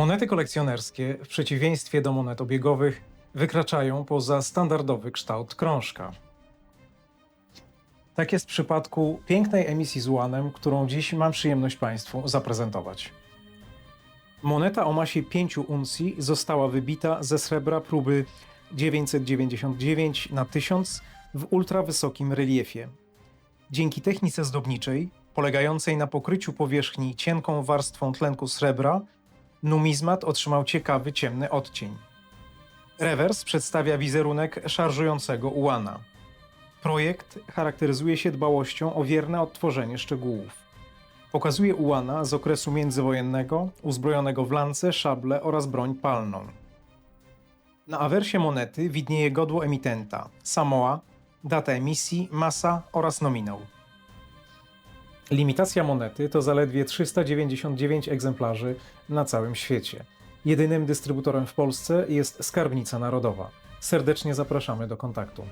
Monety kolekcjonerskie, w przeciwieństwie do monet obiegowych, wykraczają poza standardowy kształt krążka. Tak jest w przypadku pięknej emisji z łanem, którą dziś mam przyjemność Państwu zaprezentować. Moneta o masie 5 uncji została wybita ze srebra próby 999 na 1000 w ultrawysokim reliefie. Dzięki technice zdobniczej, polegającej na pokryciu powierzchni cienką warstwą tlenku srebra, numizmat otrzymał ciekawy ciemny odcień. Rewers przedstawia wizerunek szarżującego ułana. Projekt charakteryzuje się dbałością o wierne odtworzenie szczegółów. Pokazuje ułana z okresu międzywojennego, uzbrojonego w lance, szable oraz broń palną. Na awersie monety widnieje godło emitenta, Samoa, data emisji, masa oraz nominał. Limitacja monety to zaledwie 399 egzemplarzy na całym świecie. Jedynym dystrybutorem w Polsce jest Skarbnica Narodowa. Serdecznie zapraszamy do kontaktu.